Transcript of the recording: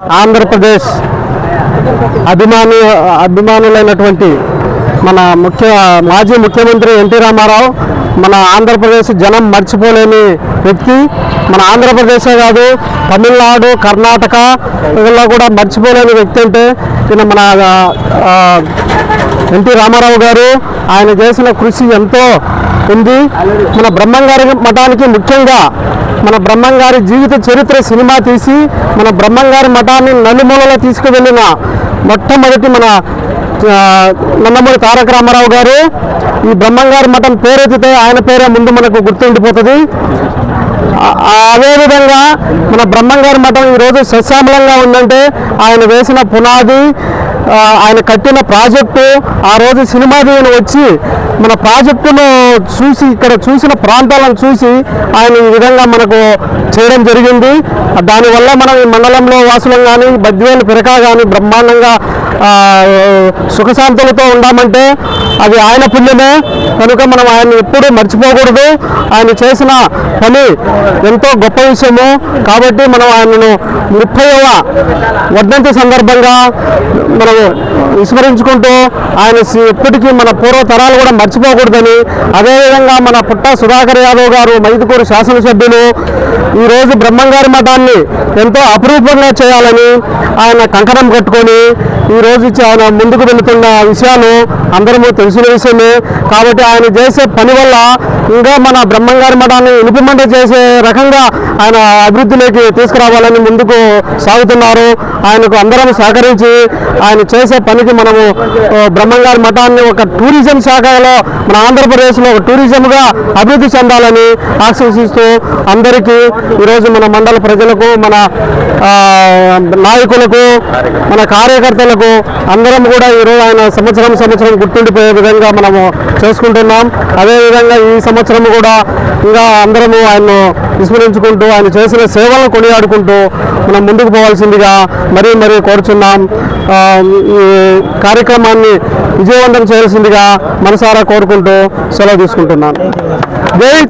ఆంధ్రప్రదేశ్ అభిమాని అభిమానులైనటువంటి మన ముఖ్య మాజీ ముఖ్యమంత్రి ఎన్టీ రామారావు మన ఆంధ్రప్రదేశ్ జనం మర్చిపోలేని వ్యక్తి మన ఆంధ్రప్రదేశే కాదు తమిళనాడు కర్ణాటక కూడా మర్చిపోలేని వ్యక్తి అంటే ఈయన మన ఎన్టీ రామారావు గారు ఆయన చేసిన కృషి ఎంతో ఉంది. మన బ్రహ్మంగారి మఠానికి ముఖ్యంగా మన బ్రహ్మంగారి జీవిత చరిత్ర సినిమా తీసి మన బ్రహ్మంగారి మఠాన్ని నలుమూలలో తీసుకువెళ్ళిన మొట్టమొదటి మన నందమూరి తారక రామారావు గారు. ఈ బ్రహ్మంగారి మఠం పేరెత్తితే ఆయన పేరే ముందు మనకు గుర్తుండిపోతుంది. అదేవిధంగా మన బ్రహ్మంగారి మఠం ఈరోజు సస్యామలంగా ఉందంటే ఆయన వేసిన పునాది ఆయన కట్టిన ప్రాజెక్టు ఆ రోజు సినిమా దీవెన వచ్చి మన ప్రాజెక్టును చూసి ఇక్కడ చూసిన ప్రాంతాలను చూసి ఆయన ఈ విధంగా మనకు చేయడం జరిగింది. దానివల్ల మనం ఈ మండలంలో వాసులం కానీ బద్వేలు పిరకా కానీ బ్రహ్మాండంగా సుఖశాంతులతో ఉండామంటే అది ఆయన పుణ్యమే. కనుక మనం ఆయన ఎప్పుడూ మర్చిపోకూడదు. ఆయన చేసిన పని ఎంతో గొప్ప విషయము. కాబట్టి మనం ఆయనను ముప్పైవ వర్ధంతి సందర్భంగా మనం విస్మరించుకుంటూ ఆయన ఎప్పటికీ మన పూర్వ తరాలు కూడా మర్చిపోకూడదని అదేవిధంగా మన పుట్ట సుధాకర్ యాదవ్ గారు మైదుకూరు శాసనసభ్యులు ఈరోజు బ్రహ్మంగారి మఠాన్ని ఎంతో అపురూపంగా చేయాలని ఆయన కంకణం కట్టుకొని ఈ రోజు ఇచ్చి ఆయన ముందుకు వెళుతున్న విషయాలు అందరము తెలిసిన విషయమే. కాబట్టి ఆయన చేసే పని వల్ల ఇంకా మన బ్రహ్మంగారి మఠాన్ని ఇంప్లిమెంట్ చేసే రకంగా ఆయన అభివృద్ధిలోకి తీసుకురావాలని ముందుకు సాగుతున్నారు. ఆయనకు అందరం సహకరించి ఆయన చేసే పనికి మనము బ్రహ్మంగారి మఠాన్ని ఒక టూరిజం శాఖలో మన ఆంధ్రప్రదేశ్లో ఒక టూరిజంగా అభివృద్ధి చెందాలని ఆశీర్సిస్తూ అందరికీ ఈరోజు మన మండల ప్రజలకు మన నాయకులకు మన కార్యకర్తలకు అందరం కూడా ఈరోజు ఆయన సంవత్సరం సంవత్సరం గుర్తుండిపోయే విధంగా మనము చేసుకుంటున్నాం. అదేవిధంగా ఈ సంవత్సరం కూడా ఇంకా అందరము ఆయన్ను విస్మరించుకుంటూ ఆయన చేసిన సేవలను కొనియాడుకుంటూ మనం ముందుకు పోవాల్సిందిగా మరీ మరీ కోరుచున్నాం. ఈ కార్యక్రమాన్ని విజయవంతం చేయాల్సిందిగా మనసారా కోరుకుంటూ సెలవు తీసుకుంటున్నాను.